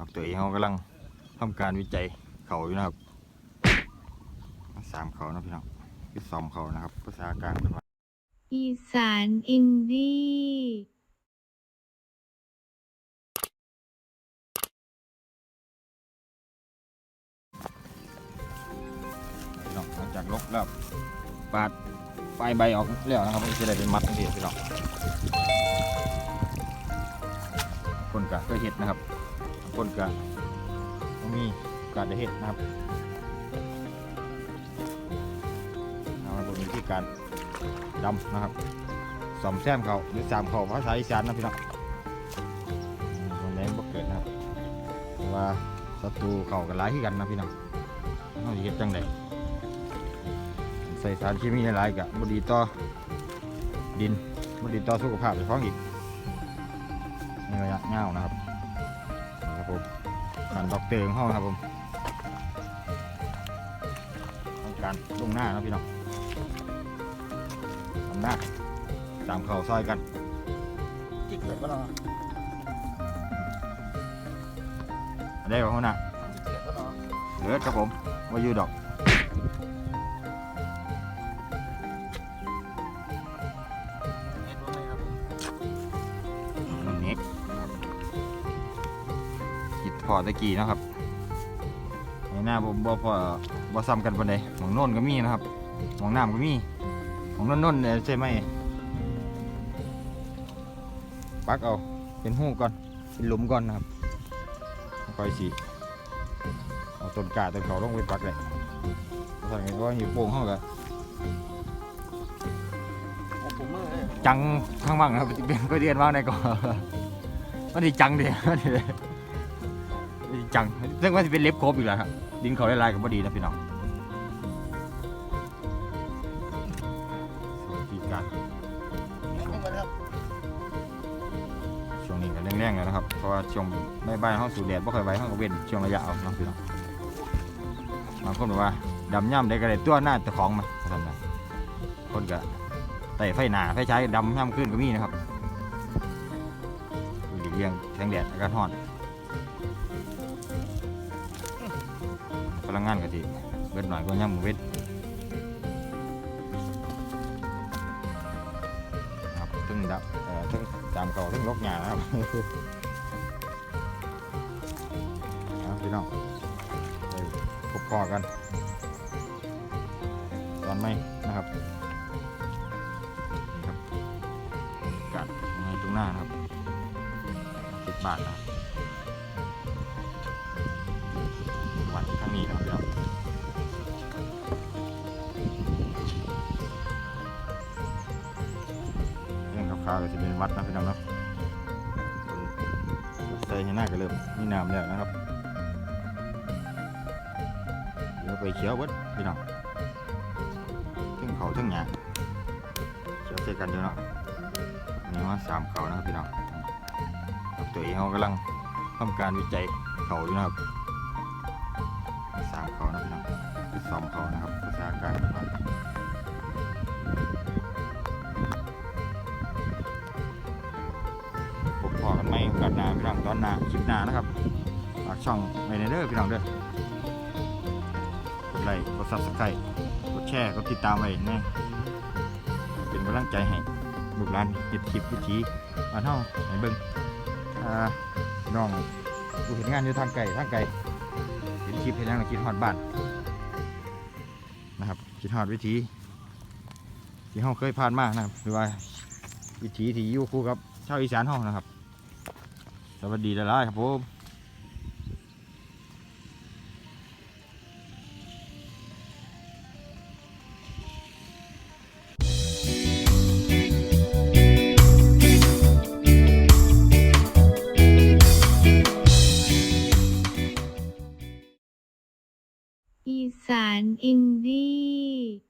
ดอกตอร์เองเขากำลังทำการวิจัยเขาอยู่นะครับสามเขานะพี่น้องคือสองเขานะครับภาษากลางเป็นว่าอีสานอินดี้พี่น้องหลังจากลกแล้วปาดปลายใบออกแล้วนะครับมันจะได้เป็นมัดนี่พี่น้องคนกะเคยเห็ดนะครับ คนกะต้องมีการได้เห็ดนะครับเอามาบนวิธีการดำนะครับสอมแซมเขาหรือสามเขาภาษาอีสานนะพี่น้องวันนี้บ่เกิดนะครับว่าศัตรูเขากันหลายที่กันนะพี่น้องเขาจะเห็ดจังไดใส่สารเคมีหลายๆกับบดีต่อดินบดีต่อสุขภาพเจ้าของอีกในระยะยานะครับ ผมการดอกเตอร์ของห้องครับผมต้องการลงหน้านะพี่น้องทำหน้าตามเข่าซอยกันจิกเลยก็รอได้ของเขาหน้าเหลือครับผมว่าอยู่ดอก อตะกี้นะครับในหน้าผมบ่พอบ่ซ้ำกันปานใดหมองโน่นก็มีนะครับหมองน้ำก็มีหมองโน่นๆเนี่ยใช่ไหมปักเอาเป็นหูก่อนเป็นหลุมก่อนนะครับค่อยสีเอาต้นกาต้นเขาลงไปปักเลยถ้าอย่างนี้ก็หิวโป่งเข้ากันผมมือเลยจังข้างบ้างนะครับก็เรียนว่าในก่อนมันดีจังดิ มันดีจังซึ่งว่าจะเป็นเล็บครบอีกแล้วครับดินเขาได้ลายกับพอดีนะพี่น้องสวัสดีการนี่มันครับช่วงนี้ก็แรงๆแล้วนะครับ เพราะว่าช่วงใบายๆห้องสูดแดดบ่ค่อยไว้ห้องก็เว้นช่วงระยะเอาเนาะพี่น้องบางคนบอกว่าดำย่ำได้ก็ได้ตัวหน้าตะของมาทำไงคนก็ไต่ไฟหนาไฟใช้ดำย่ำขึ้นก็มีนะครับหลีกเลี่ยงแสงแดดอากาศร้อน พลังงานก็สิเบิดหน่อยก็ย่ำมือเวทครับทึ่งดับเอ่อทึ่งตามเก่าทึ่งลกหยาครับเอาพี่น้องไปพบพอกันตอนไม่นะครับนี่ครับกัดตรงหน้านะครับสิบบาทนะาก็จะเป็นวัดนะพี่น้องเนาะใส่ให้หน้าก็เริ่มมีน้ำแล้วนะครับเดี๋ยวไปเขียวเบิดพี่น้องทึ่งเขาทึ่งหยาเขียวใส่กันอยู่เนาะนนี้ว่าสามเขานะครับพี่น้องตัวเองเขากำลังทำการวิจัยเขาอยู่นะครับสามเขานะพี่น้องสองเขานะครับภาษากางนะครับ พอกันไหมโอกาสหน้าพี่น้องตอนหนาคลิปหนานะครับฝากช่องไว้ในเด้อพี่น้องเด้อกดไลค์กดซับสไครต์กดแชร์กดติดตามไว้แน่เป็นกำลังใจให้ลูกหลานเฮ็ดคลิปวิถีบ้านเฮาให้เบิ่งอ่าน้องผู้เห็นงานอยู่ทางไกลทางไกลเห็นคลิปเห็นยังแล้วคิดฮอดบ้านนะครับคิดฮอดวิถีที่เฮาเคยผ่านมานะครับหรือว่าวิถีที่อยู่คู่กับชาวอีสานเฮานะครับ สวัสดีหลายครับผมอีสานอินดี้